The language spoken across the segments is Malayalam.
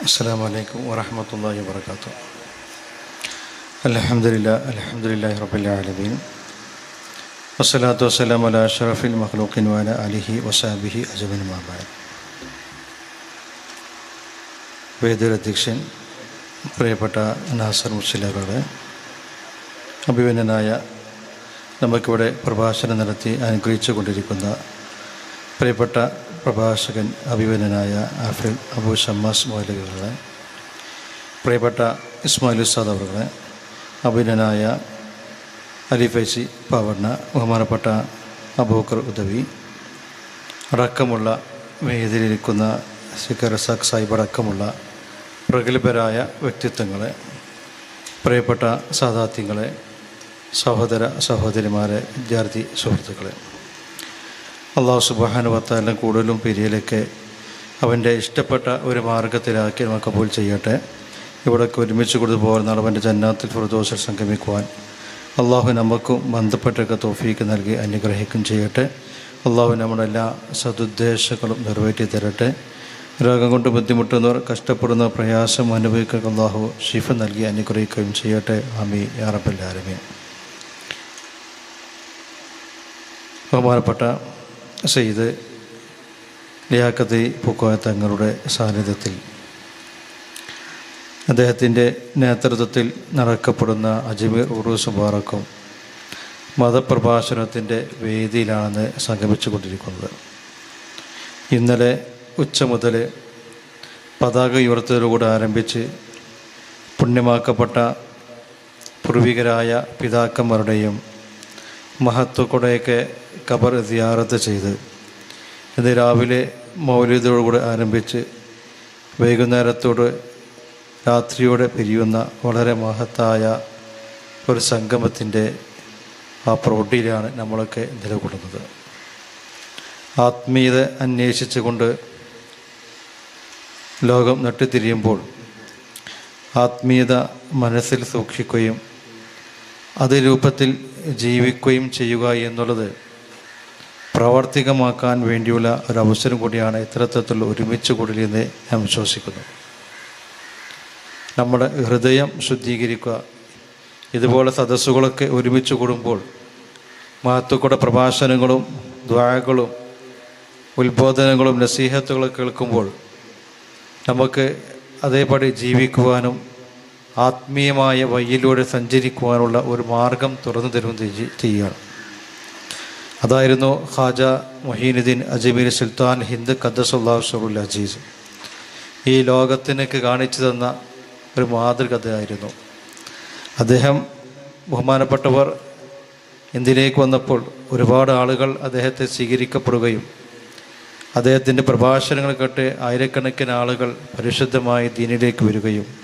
السلام عليكم ورحمة الله وبركاته الحمد لله الحمد لله رب العالمين والصلاة والسلام على أشرف المخلوقين وعلى آله وصحبه أجمعين ما بعد വേദരധ്യക്ഷൻ പ്രിയപ്പെട്ട നാസർ മുസ്ലിയാറുടെ അഭിമന്യനായ നമുക്കിവിടെ പ്രഭാഷണം നടത്തി അനുഗ്രഹിച്ചു കൊണ്ടിരിക്കുന്ന പ്രിയപ്പെട്ട പ്രഭാഷകൻ അഭിമന്യനായ ആഫ്രിൽ അബു ഷമ്മാസ് മൗലവികളെ പ്രിയപ്പെട്ട ഇസ്മായിൽ ഉസ്താദ് അവരുടെ അഭിനനായ അലിഫൈസി പാവണ്ണ ബഹുമാനപ്പെട്ട അബൂക്കർ ഉദവി അടക്കമുള്ള വേദിയിലിരിക്കുന്ന സിഖർ സഖ് സാഹിബ് അടക്കമുള്ള പ്രഗത്ഭരായ വ്യക്തിത്വങ്ങളെ പ്രിയപ്പെട്ട സാധാത്യങ്ങളെ സഹോദര സഹോദരിമാരെ വിദ്യാർത്ഥി സുഹൃത്തുക്കളെ അള്ളാഹു സുബാനുവത്താലും കൂടുതലും പിരിയിലൊക്കെ അവന്റെ ഇഷ്ടപ്പെട്ട ഒരു മാർഗത്തിലാക്കി നമുക്ക് കബൂൽ ചെയ്യട്ടെ. ഇവിടേക്ക് ഒരുമിച്ച് കൊടുത്തു പോകുന്ന അവന്റെ ജന്നാത്തിൽ ഫുർദോസിൽ സംഗമിക്കുവാൻ അള്ളാഹു നമുക്കും ബന്ധപ്പെട്ടൊക്കെ തോഫീക്ക് നൽകി അനുഗ്രഹിക്കും ചെയ്യട്ടെ. അള്ളാഹു നമ്മുടെ എല്ലാ സതുദ്ദേശങ്ങളും നിറവേറ്റി തരട്ടെ. രോഗം കൊണ്ട് ബുദ്ധിമുട്ടുന്നവർ കഷ്ടപ്പെടുന്ന പ്രയാസം അനുഭവിക്കുക അള്ളാഹു ഷിഫ നൽകി അനുഗ്രഹിക്കുകയും ചെയ്യട്ടെ. ആമി യാറബല്ലാരമേ ബഹുമാനപ്പെട്ട സെയ്ത് ലിയാക്കത്തി പൂക്കോയ തങ്ങളുടെ സാന്നിധ്യത്തിൽ അദ്ദേഹത്തിന്റെ നേതൃത്വത്തിൽ നടക്കപ്പെടുന്ന അജ്മീർ ഉറൂസ് മുബാറക്കും മതപ്രഭാഷണത്തിന്റെ വേദിയിലാണെന്ന് സംഗമിച്ചു കൊണ്ടിരിക്കുന്നത് ഇന്നലെ ഉച്ച മുതൽ പതാക ഉയർത്തലോടെ ആരംഭിച്ച് പുണ്യമാക്കപ്പെട്ട പൂർവികരായ പിതാക്കന്മാരുടെയും മഹത്വക്കൂടെയൊക്കെ ഖബർ സിയാറത്ത് ചെയ്ത് ഇന്ന് രാവിലെ മൗലിതോടുകൂടെ ആരംഭിച്ച് വൈകുന്നേരത്തോട് രാത്രിയോടെ പിരിയുന്ന വളരെ മഹത്തായ ഒരു സംഗമത്തിന്റെ ആ പ്രൗഢിയിലാണ് നമ്മളൊക്കെ നിലകൊള്ളുന്നത്. ആത്മീയത അന്വേഷിച്ചുകൊണ്ട് ലോകം നട്ടിത്തിരിയുമ്പോൾ ആത്മീയത മനസ്സിൽ സൂക്ഷിക്കുകയും അതേ രൂപത്തിൽ ജീവിക്കുകയും ചെയ്യുക എന്നുള്ളത് പ്രാവർത്തികമാക്കാൻ വേണ്ടിയുള്ള ഒരു അവസരം കൂടിയാണ് ഇത്തരത്തിലുള്ള ഒരുമിച്ച് കൂടലെന്ന് ഞാൻ വിശ്വസിക്കുന്നു. നമ്മുടെ ഹൃദയം ശുദ്ധീകരിക്കുക ഇതുപോലെ സദസ്സുകളൊക്കെ ഒരുമിച്ച് കൂടുമ്പോൾ മഹത്വക്കൂടെ പ്രഭാഷണങ്ങളും ദ്വാരകളും ഉത്ബോധനങ്ങളും നസീഹത്തുകളും കേൾക്കുമ്പോൾ നമുക്ക് അതേപടി ജീവിക്കുവാനും ആത്മീയമായ വഴിയിലൂടെ സഞ്ചരിക്കുവാനുള്ള ഒരു മാർഗം തുറന്നു തരുന്നത് ചെയ്യുകയാണ്. അതായിരുന്നു ഖാജ മൊഹീനുദ്ദീൻ അജ്മീർ സുൽത്താൻ ഹിന്ദ് ഖദ്ദസുല്ലാഹ് ഷറുൽ അജീസ് ഈ ലോകത്തിനേക്ക് കാണിച്ചു തന്ന ഒരു മാതൃകഥയായിരുന്നു അദ്ദേഹം ബഹുമാനപ്പെട്ടവർ ഇന്ത്യയിലേക്ക് വന്നപ്പോൾ ഒരുപാട് ആളുകൾ അദ്ദേഹത്തെ സ്വീകരിക്കപ്പെടുകയും അദ്ദേഹത്തിന്റെ പ്രഭാഷണങ്ങൾ കേട്ട് ആയിരക്കണക്കിന് ആളുകൾ പരിശുദ്ധമായി ദീനിലേക്ക് വരികയും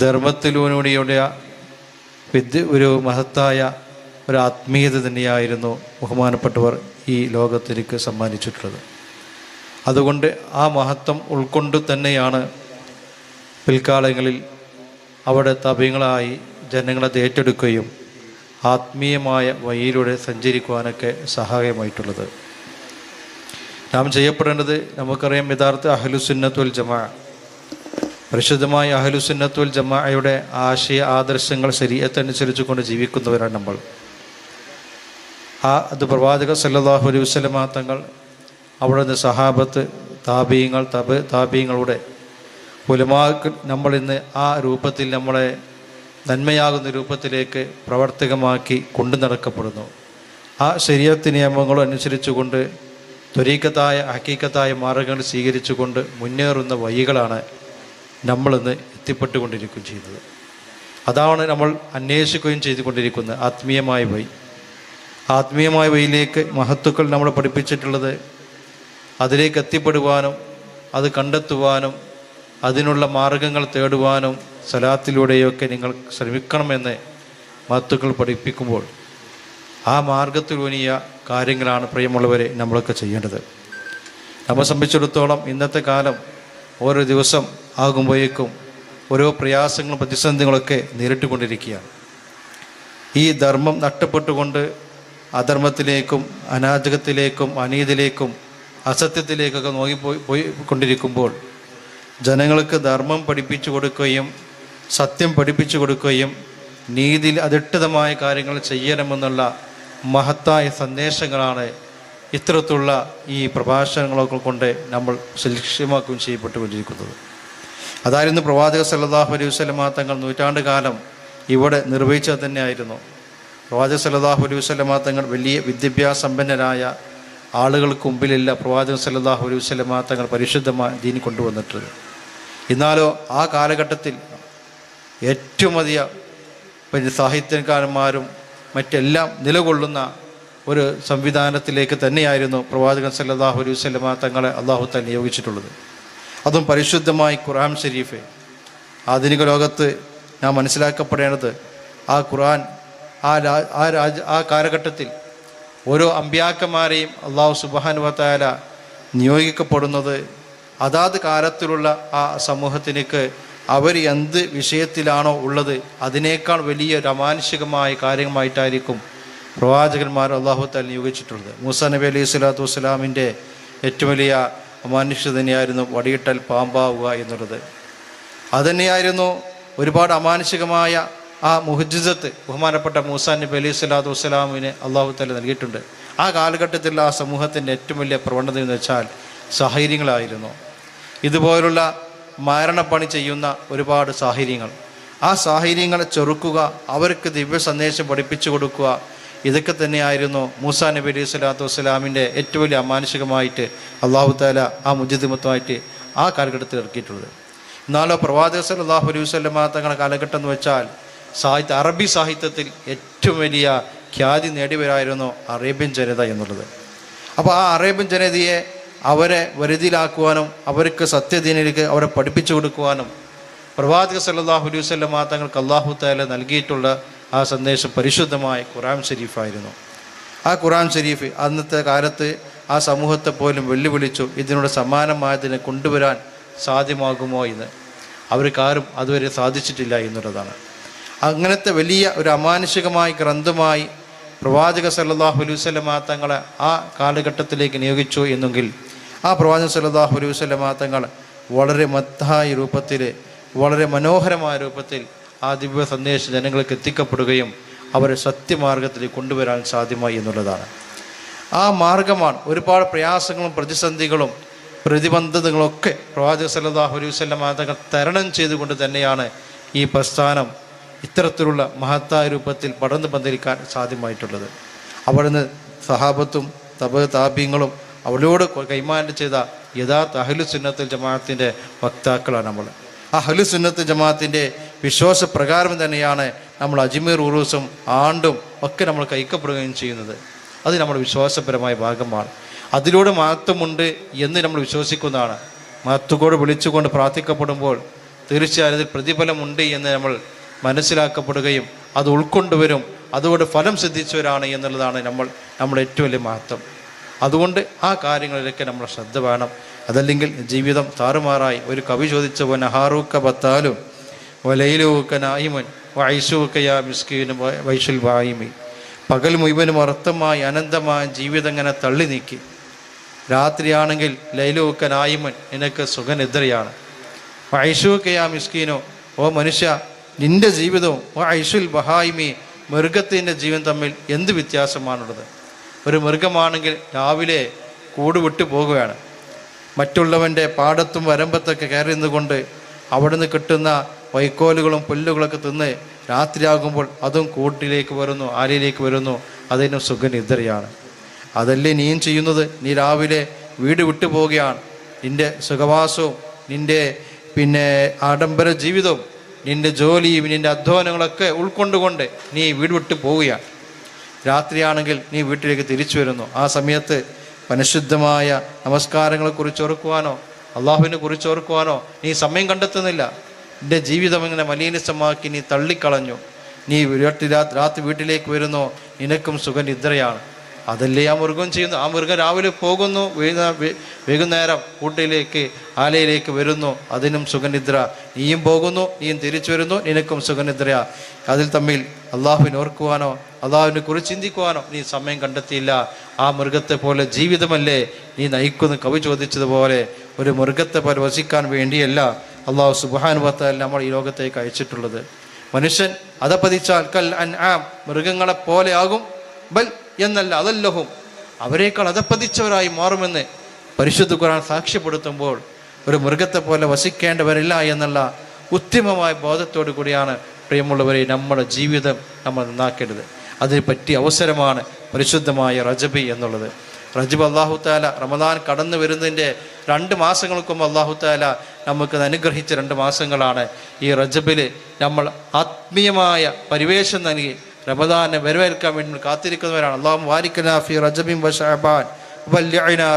ധർമ്മത്തിലൂടെ വിദ്യ ഒരു മഹത്തായ ഒരു ആത്മീയത തന്നെയായിരുന്നു ബഹുമാനപ്പെട്ടവർ ഈ ലോകത്തിലേക്ക് സമ്മാനിച്ചിട്ടുള്ളത്. അതുകൊണ്ട് ആ മഹത്വം ഉൾക്കൊണ്ട് തന്നെയാണ് പിൽക്കാലങ്ങളിൽ അവിടെ തപയങ്ങളായി ജനങ്ങളെ ഏറ്റെടുക്കുകയും ആത്മീയമായ വഴിയിലൂടെ സഞ്ചരിക്കുവാനൊക്കെ സഹായമായിട്ടുള്ളത്. നാം ചെയ്യപ്പെടേണ്ടത് നമുക്കറിയാം യഥാർത്ഥ അഹലുസുന്നത്തുൽ ജമാ. പരിശുദ്ധമായ അഹലുസുന്നത്തുൽ ജമാഅയുടെ ആശയ ആദർശങ്ങൾ ശരീരത്തനുസരിച്ച് കൊണ്ട് ജീവിക്കുന്നവരാണ് നമ്മൾ. ആ അത് പ്രവാചക സല്ലാഹു അലൈഹി വസ്ലമ തങ്ങൾ അവിടെ നിന്ന് സഹാബത്ത് താപീയങ്ങൾ തപ താപീയങ്ങളുടെ ഉലമാക്ക് നമ്മൾ ഇന്ന് ആ രൂപത്തിൽ നമ്മളെ നന്മയാകുന്ന രൂപത്തിലേക്ക് പ്രവർത്തകമാക്കി കൊണ്ടു നടക്കപ്പെടുന്നു. ആ ശരീരത്തി നിയമങ്ങളും അനുസരിച്ചുകൊണ്ട് ത്വരീക്കത്തായ ഹക്കീക്കത്തായ മാർഗങ്ങൾ സ്വീകരിച്ചുകൊണ്ട് മുന്നേറുന്ന വഴികളാണ് നമ്മളിന്ന് എത്തിപ്പെട്ടുകൊണ്ടിരിക്കുകയും ചെയ്യുന്നത്. അതാണ് നമ്മൾ അന്വേഷിക്കുകയും ചെയ്തുകൊണ്ടിരിക്കുന്നത് ആത്മീയമായ വഴി. ആത്മീയമായ വഴിയിലേക്ക് മഹത്വക്കൾ നമ്മൾ പഠിപ്പിച്ചിട്ടുള്ളത് അതിലേക്ക് എത്തിപ്പെടുവാനും അത് കണ്ടെത്തുവാനും അതിനുള്ള മാർഗങ്ങൾ തേടുവാനും സലാത്തിലൂടെയൊക്കെ നിങ്ങൾ ശ്രമിക്കണമെന്ന് മഹത്തുക്കൾ പഠിപ്പിക്കുമ്പോൾ ആ മാർഗത്തിലൂന്നിയ കാര്യങ്ങളാണ് പ്രിയമുള്ളവരെ നമ്മളൊക്കെ ചെയ്യേണ്ടത്. നമ്മെ സംബന്ധിച്ചിടത്തോളം ഇന്നത്തെ കാലം ഓരോ ദിവസം ആകുമ്പോഴേക്കും ഓരോ പ്രയാസങ്ങളും പ്രതിസന്ധികളൊക്കെ നേരിട്ടുകൊണ്ടിരിക്കുകയാണ്. ഈ ധർമ്മം നഷ്ടപ്പെട്ടുകൊണ്ട് അധർമ്മത്തിലേക്കും അനാജകത്തിലേക്കും അനീതിയിലേക്കും അസത്യത്തിലേക്കൊക്കെ നോക്കിപ്പോയി പോയി കൊണ്ടിരിക്കുമ്പോൾ ജനങ്ങൾക്ക് ധർമ്മം പഠിപ്പിച്ചു കൊടുക്കുകയും സത്യം പഠിപ്പിച്ചു കൊടുക്കുകയും നീതിയിൽ അധിഷ്ഠിതമായ കാര്യങ്ങൾ ചെയ്യണമെന്നുള്ള മഹത്തായ സന്ദേശങ്ങളാണ് ഇത്തരത്തിലുള്ള ഈ പ്രഭാഷണങ്ങളൊക്കെ കൊണ്ട് നമ്മൾ ലക്ഷ്യമാക്കുകയും ചെയ്യപ്പെട്ടുകൊണ്ടിരിക്കുന്നത്. അതായിരുന്നു പ്രവാചക സല്ലാഹു അലൈഹി വസ്ലമ തങ്ങൾ നൂറ്റാണ്ട് കാലം ഇവിടെ നിർവഹിച്ചത് തന്നെയായിരുന്നു. പ്രവാചക സല്ലാഹു അലൈഹി വസ്ലമ തങ്ങൾ വലിയ വിദ്യാഭ്യാസ സമ്പന്നരായ ആളുകൾക്ക് മുമ്പിലില്ല പ്രവാചക സല്ലാഹു അലൈഹി വസ്ലമ തങ്ങൾ പരിശുദ്ധമായി ദീനി കൊണ്ടുവന്നിട്ട്. എന്നാലോ ആ കാലഘട്ടത്തിൽ ഏറ്റവും അധികം പിന്നെ സാഹിത്യകാരന്മാരും മറ്റെല്ലാം നിലകൊള്ളുന്ന ഒരു സംവിധാനത്തിലേക്ക് തന്നെയായിരുന്നു പ്രവാചകൻ സല്ലാഹു അലൈഹി വസ്ലമ തങ്ങളെ അള്ളാഹു താൻ നിയോഗിച്ചിട്ടുള്ളത്. അതും പരിശുദ്ധമായി ഖുർആൻ ഷരീഫ് ആധുനിക ലോകത്ത് ഞാൻ മനസ്സിലാക്കപ്പെടേണ്ടത് ആ ഖുർആൻ ആ ആ രാജ ആ കാലഘട്ടത്തിൽ ഓരോ അമ്പ്യാക്കന്മാരെയും അള്ളാഹു സുബാനുവത്തായ നിയോഗിക്കപ്പെടുന്നത്. അതാത് കാലത്തിലുള്ള ആ സമൂഹത്തിലേക്ക് അവർ എന്ത് വിഷയത്തിലാണോ ഉള്ളത് അതിനേക്കാൾ വലിയ രമാനുഷികമായ കാര്യമായിട്ടായിരിക്കും പ്രവാചകന്മാർ അള്ളാഹു താൽ നിയോഗിച്ചിട്ടുള്ളത്. മൂസ നബി അലൈഹി സ്വലാത്തു വസ്സലാമിന്റെ ഏറ്റവും വലിയ അമാനുഷ്യ തന്നെയായിരുന്നു വടിയിട്ടാൽ പാമ്പാവുക എന്നുള്ളത്. അതുതന്നെയായിരുന്നു ഒരുപാട് അമാനുഷികമായ ആ മുഹജിസത്ത് ബഹുമാനപ്പെട്ട മൂസാ നബി അലൈഹി സ്വലാത്തു വസ്സലാമിന് അള്ളാഹു തല നൽകിയിട്ടുണ്ട്. ആ കാലഘട്ടത്തിൽ ആ സമൂഹത്തിന്റെ ഏറ്റവും വലിയ പ്രവണത എന്ന് വെച്ചാൽ സാഹചര്യങ്ങളായിരുന്നു. ഇതുപോലുള്ള മരണപ്പണി ചെയ്യുന്ന ഒരുപാട് സാഹചര്യങ്ങൾ. ആ സാഹചര്യങ്ങളെ ചെറുക്കുക അവർക്ക് ദിവ്യ സന്ദേശം പഠിപ്പിച്ചു കൊടുക്കുക ഇതൊക്കെ തന്നെയായിരുന്നു മൂസാ നബി അലൈഹി സ്വലാത്തു വസ്സലാമിന്റെ ഏറ്റവും വലിയ അമാനുഷികമായിട്ട് അള്ളാഹു താല ആ മുജിദിമത്തുമായിട്ട് ആ കാലഘട്ടത്തിൽ ഇറക്കിയിട്ടുള്ളത്. എന്നാലോ പ്രവാചക സലാഹു അലൈഹി വസല്ലമ തങ്ങളുടെ കാലഘട്ടം എന്ന് വെച്ചാൽ സാഹിത്യ അറബി സാഹിത്യത്തിൽ ഏറ്റവും വലിയ ഖ്യാതി നേടിയവരായിരുന്നു അറേബ്യൻ ജനത എന്നുള്ളത്. അപ്പോൾ ആ അറേബ്യൻ ജനതയെ അവരെ വരുതിയിലാക്കുവാനും അവർക്ക് സത്യദീനിലേക്ക് അവരെ പഠിപ്പിച്ചു കൊടുക്കുവാനും പ്രവാചക സല്ലാഹു അലൈഹി വസല്ലമ തങ്ങൾക്ക് അള്ളാഹു താല നൽകിയിട്ടുള്ള ആ സന്ദേശം പരിശുദ്ധമായ ഖുറാൻ ഷരീഫായിരുന്നു ആ ഖുറാൻ ഷരീഫ് അന്നത്തെ കാലത്ത് ആ സമൂഹത്തെ പോലും വെല്ലുവിളിച്ചു ഇതിനോട് സമാനമായതിനെ കൊണ്ടുവരാൻ സാധ്യമാകുമോ എന്ന്. അവർക്കാരും അതുവരെ സാധിച്ചിട്ടില്ല എന്നുള്ളതാണ്. അങ്ങനത്തെ വലിയ ഒരു അമാനുഷികമായ ഗ്രന്ഥമായി പ്രവാചക സല്ലാഹു അലൈഹി വസല്ലമ തങ്ങളെ ആ കാലഘട്ടത്തിലേക്ക് നിയോഗിച്ചു എന്നെങ്കിൽ ആ പ്രവാചക സല്ലാഹു അലൈഹി വസല്ലമ തങ്ങൾ വളരെ മത്തായ രൂപത്തിൽ വളരെ മനോഹരമായ രൂപത്തിൽ ആ ദിവ്യ സന്ദേശം ജനങ്ങൾക്ക് എത്തിക്കപ്പെടുകയും അവരെ സത്യമാർഗത്തിലേക്ക് കൊണ്ടുവരാൻ സാധ്യമായി എന്നുള്ളതാണ്. ആ മാർഗമാണ് ഒരുപാട് പ്രയാസങ്ങളും പ്രതിസന്ധികളും പ്രതിബന്ധതകളൊക്കെ പ്രവാചക സല്ലാഹു അലൈഹി വസല്ലമ തങ്ങൾ തരണം ചെയ്തുകൊണ്ട് തന്നെയാണ് ഈ പ്രസ്ഥാനം ഇത്തരത്തിലുള്ള മഹത്തായ രൂപത്തിൽ പടർന്നു പന്തലിക്കാൻ സാധ്യമായിട്ടുള്ളത്. അവിടുന്ന് സഹാബത്തും തപ താപ്യങ്ങളും അവളോട് കൈമാറ്റം ചെയ്ത യഥാർത്ഥ അഹ്ലു സുന്നത്തുൽ ജമാഅത്തിന്റെ വക്താക്കളാണ് നമ്മൾ. ആ അഹ്ലു സുന്നത്ത് ജമാഅത്തിന്റെ വിശ്വാസ പ്രകാരം തന്നെയാണ് നമ്മൾ അജ്മീർ ഉറൂസും ആണ്ടും ഒക്കെ നമ്മൾ കൈക്കപ്പെടുകയും ചെയ്യുന്നത്. അത് നമ്മുടെ വിശ്വാസപരമായ ഭാഗമാണ്. അതിലൂടെ മഹത്വമുണ്ട് എന്ന് നമ്മൾ വിശ്വസിക്കുന്നതാണ്. മഹത്വത്തോട് വിളിച്ചുകൊണ്ട് പ്രാർത്ഥിക്കപ്പെടുമ്പോൾ തീർച്ചയായും അതിൽ പ്രതിഫലമുണ്ട് എന്ന് നമ്മൾ മനസ്സിലാക്കപ്പെടുകയും അത് ഉൾക്കൊണ്ടുവരും. അതുകൊണ്ട് ഫലം സിദ്ധിച്ചവരാണ് എന്നുള്ളതാണ് നമ്മൾ നമ്മുടെ ഏറ്റവും വലിയ മഹത്വം. അതുകൊണ്ട് ആ കാര്യങ്ങളിലൊക്കെ നമ്മൾ ശ്രദ്ധ വേണം. അതല്ലെങ്കിൽ ജീവിതം താറുമാറായി. ഒരു കവി ചോദിച്ച പോലെ ഹാറൂക്ക ബത്താലും നായിമൻ വായിമി. പകൽ മുഴുവനും അർത്ഥമായി അനന്തമായ ജീവിതം ഇങ്ങനെ തള്ളി നീക്കി. രാത്രിയാണെങ്കിൽ ലൈലൂക്ക നായിമൻ നിനക്ക് സുഖനിദ്രയാണ്. വൈശൂക്ക യാ മിസ്കീനോ ഓ മനുഷ്യ നിന്റെ ജീവിതവും ഐഷുൽ ബഹായിമി മൃഗത്തിന്റെ ജീവൻ തമ്മിൽ എന്ത് വ്യത്യാസമാണുള്ളത്? ഒരു മൃഗമാണെങ്കിൽ രാവിലെ കൂട് വിട്ടു പോകുകയാണ്. മറ്റുള്ളവന്റെ പാടത്തും വരമ്പത്തൊക്കെ കയറി നിന്നുകൊണ്ട് അവിടുന്ന് കിട്ടുന്ന വൈക്കോലുകളും പുല്ലുകളൊക്കെ തിന്ന് രാത്രിയാകുമ്പോൾ അതും കൂട്ടിലേക്ക് വരുന്നു ആലയിലേക്ക് വരുന്നു. അതിനും സുഖനിദ്രയാണ്. അതല്ലേ നീയും ചെയ്യുന്നത്? നീ രാവിലെ വീട് വിട്ടു പോവുകയാണ്. നിന്റെ സുഖവാസവും നിന്റെ പിന്നെ ആഡംബര ജീവിതവും നിന്റെ ജോലിയും നിന്റെ അധ്വാനങ്ങളൊക്കെ ഉൾക്കൊണ്ടുകൊണ്ട് നീ വീട് വിട്ടു പോവുകയാണ്. രാത്രിയാണെങ്കിൽ നീ വീട്ടിലേക്ക് തിരിച്ചു വരുന്നു. ആ സമയത്ത് പരിശുദ്ധമായ നമസ്കാരങ്ങളെ കുറിച്ച് ഓർക്കുവാനോ അള്ളാഹുവിനെ കുറിച്ച് ഓർക്കുവാനോ നീ സമയം കണ്ടെത്തുന്നില്ല. നിന്റെ ജീവിതം ഇങ്ങനെ മലീനസമാക്കി നീ തള്ളിക്കളഞ്ഞു. നീ രാത്രി വീട്ടിലേക്ക് വരുന്നു. നിനക്കും സുഖനിദ്രയാണ് അതല്ലേ ആ മൃഗം ചെയ്യുന്നു? ആ മൃഗം രാവിലെ പോകുന്നു. വൈകുന്നേരം കൂട്ടിലേക്ക് ആലയിലേക്ക് വരുന്നു. അതിനും സുഖനിദ്ര. നീയും പോകുന്നു. നീയും തിരിച്ചു വരുന്നു. നിനക്കും സുഖനിദ്ര അതിൽ തമ്മിൽ അള്ളാഹുവിനെ ഓർക്കുവാനോ അള്ളാഹുവിനെ കുറിച്ച് ചിന്തിക്കുവാനോ നീ സമയം കണ്ടെത്തിയില്ല. ആ മൃഗത്തെ പോലെ ജീവിതമല്ലേ? നീ നയിക്കുന്നു കവി ചോദിച്ചതുപോലെ ഒരു മൃഗത്തെ പോലെ വസിക്കാൻ വേണ്ടിയല്ല അള്ളാഹു സുബാനുഭത്താൽ നമ്മൾ ഈ ലോകത്തേക്ക് അയച്ചിട്ടുള്ളത്. മനുഷ്യൻ അതപതിച്ചാൽ കൽ അൻ ആം മൃഗങ്ങളെ പോലെ ആകും. ബൽ എന്നല്ല അതല്ലഹും. അവരെക്കാൾ അതപ്പതിച്ചവരായി മാറുമെന്ന് പരിശുദ്ധ ഖുർആൻ സാക്ഷ്യപ്പെടുത്തുമ്പോൾ ഒരു മൃഗത്തെ പോലെ വസിക്കേണ്ടവരില്ല എന്നുള്ള ഉത്തമമായ ബോധത്തോടു കൂടിയാണ് പ്രിയമുള്ളവരെ നമ്മുടെ ജീവിതം നമ്മൾ നന്നാക്കേണ്ടത്. അതിന് പറ്റിയ അവസരമാണ് പരിശുദ്ധമായ റജബി എന്നുള്ളത്. റജബ് അള്ളാഹു താല റമദാൻ കടന്നു വരുന്നതിന്റെ രണ്ട് മാസങ്ങൾക്കും അള്ളാഹു താല നമുക്ക് അനുഗ്രഹിച്ച രണ്ട് മാസങ്ങളാണ്. ഈ റജബിൽ നമ്മൾ ആത്മീയമായ പരിവേഷം നൽകി റമദാനെ വരവേൽക്കാൻ വേണ്ടി കാത്തിരിക്കുന്നവരാണ്. അള്ളാഹു വാരിക്കലാഫി റജബിൻ വ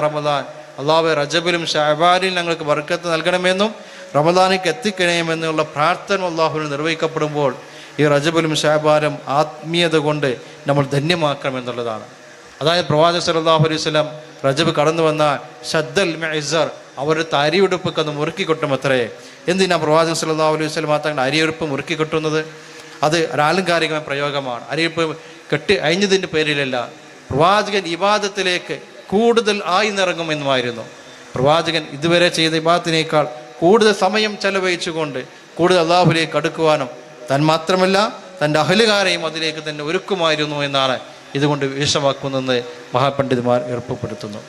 റമദാൻ. അള്ളാഹു റജബിലും ഷഹബാനിൽ ഞങ്ങൾക്ക് വർക്കത്ത് നൽകണമെന്നും റമദാനിക്ക് എത്തിക്കണമെന്നുള്ള പ്രാർത്ഥന അള്ളാഹുവിന് നിർവഹിക്കപ്പെടുമ്പോൾ ഈ റജബിലും ഷാബാനും ആത്മീയത കൊണ്ട് നമ്മൾ ധന്യമാക്കണമെന്നുള്ളതാണ്. അതായത് പ്രവാചക സലാഹു അലൈഹി സ്വലം റജബ് കടന്നു വന്നാൽ ഷദ്ദൽ മെഹസർ അവരുടെ അരിയുടുപ്പൊക്കെ ഒന്ന് മുറുക്കി കൊട്ടും അത്രേ. എന്തിനാ പ്രവാചകൻ സലാഹു അലൈഹി സ്വലം മാത്രം അരിയുടുപ്പ് മുറുക്കി കൊട്ടുന്നത്? അത് ഒരാലങ്കാരികമായ പ്രയോഗമാണ്. അരിയുടുപ്പ് കെട്ടി അഴിഞ്ഞതിന്റെ പേരിലല്ല. പ്രവാചകൻ ഇബാദത്തിലേക്ക് കൂടുതൽ ആയി നിറങ്ങുമെന്നുമായിരുന്നു പ്രവാചകൻ ഇതുവരെ ചെയ്ത ഇബാദത്തിനേക്കാൾ കൂടുതൽ സമയം ചെലവഴിച്ചുകൊണ്ട് കൂടുതൽ അള്ളാഹുലേക്ക് അടുക്കുവാനും താൻ മാത്രമല്ല തന്റെ അഹലുകാരെയും അതിലേക്ക് തന്നെ ഒരുക്കുമായിരുന്നു എന്നാണ് ഇതുകൊണ്ട് വിഷമാക്കുന്നതെന്ന് മഹാപണ്ഡിതന്മാർ ഏർപ്പെടുത്തുന്നു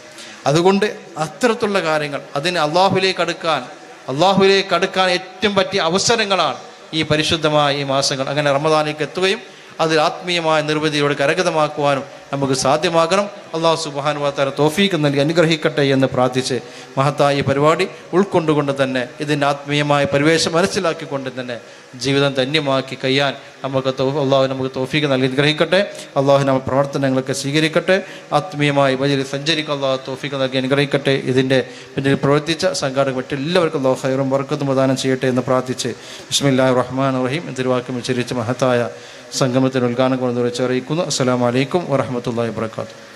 അതുകൊണ്ട് അത്തരത്തിലുള്ള കാര്യങ്ങൾ അതിന് അള്ളാഹുലേക്ക് അടുക്കാൻ അള്ളാഹുലേക്ക് അടുക്കാൻ ഏറ്റവും പറ്റിയ അവസരങ്ങളാണ് ഈ പരിശുദ്ധമായ ഈ മാസങ്ങൾ. അങ്ങനെ റമദാനിലേക്ക് എത്തുകയും അതിൽ ആത്മീയമായ നിർവൃതിയോട് കരഗതമാക്കുവാനും നമുക്ക് സാധ്യമാകണം. അള്ളാഹു സുബാനുവാത്താര തോഫീക്ക് നൽകി അനുഗ്രഹിക്കട്ടെ എന്ന് പ്രാർത്ഥിച്ച് മഹത്തായ പരിപാടി ഉൾക്കൊണ്ടുകൊണ്ട് തന്നെ ഇതിന്റെ ആത്മീയമായ പരിവേഷം മനസ്സിലാക്കിക്കൊണ്ട് തന്നെ ജീവിതം ധന്യമാക്കി കഴിയാൻ നമുക്ക് അള്ളാഹു നമുക്ക് തോഫീക്ക് നൽകി അനുഗ്രഹിക്കട്ടെ. അള്ളാഹു നമ്മുടെ പ്രവർത്തനങ്ങളൊക്കെ സ്വീകരിക്കട്ടെ. ആത്മീയമായി വലിയ സഞ്ചരിക്കുക അള്ളാഹു തോഫീക്ക് നൽകി അനുഗ്രഹിക്കട്ടെ. ഇതിന്റെ പിന്നിൽ പ്രവർത്തിച്ച സംഘാടക മറ്റെല്ലാവർക്കും അള്ളാഹു ഹൈറും വർക്കത്തും പ്രദാനം ചെയ്യട്ടെ എന്ന് പ്രാർത്ഥിച്ച് ബിസ്മില്ലാഹി റഹ്മാൻ റഹീം തിരുവാക്യം ഉച്ചരിച്ച് മഹത്തായ സംഗമത്തിന് ഉദ്ഘാടനം കൊണ്ട് അറിയിക്കുന്നു. അസ്സലാമു അലൈക്കും വറഹമത്തല്ലാഹി വാബർക്കാത്തു